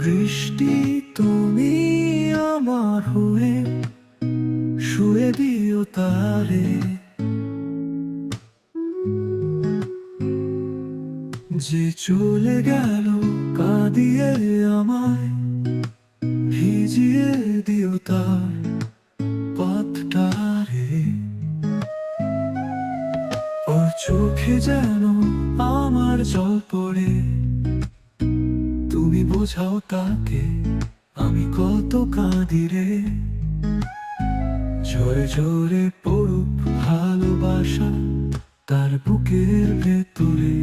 বৃষ্টি তুমি আমার হয়ে শুয়ে দিও তারে। যে চলে গেল কাঁদিয়ে আমায়, ভিজিয়ে দিও তার পথটারে ও চোখে যেন আমার জল পড়ে তুমি বোঝাও তাকে আমি কত কাঁদি রে? জোরে জোরে পড়ুক ভালোবাসা তার বুকের ভেতরে।